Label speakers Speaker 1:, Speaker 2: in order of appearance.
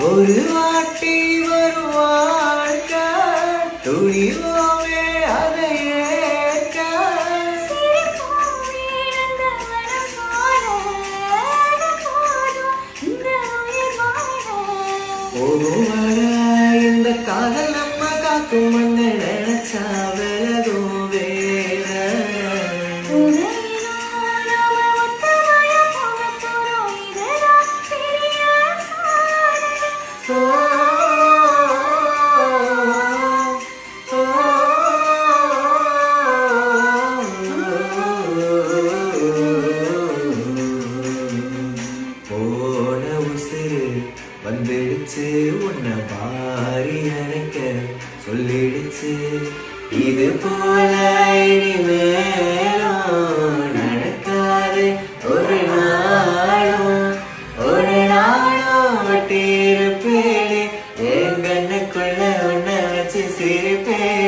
Speaker 1: ஒரு வாட்டி வருவாழ்க துணிவோமே அதை ஏற்க. போதும். இந்த காதல் நம்ம காக்கும் வந்துடுச்சு உன்னை பாரி நினைக்க சொல்லிடுச்சு. இது போல இனிமே decirte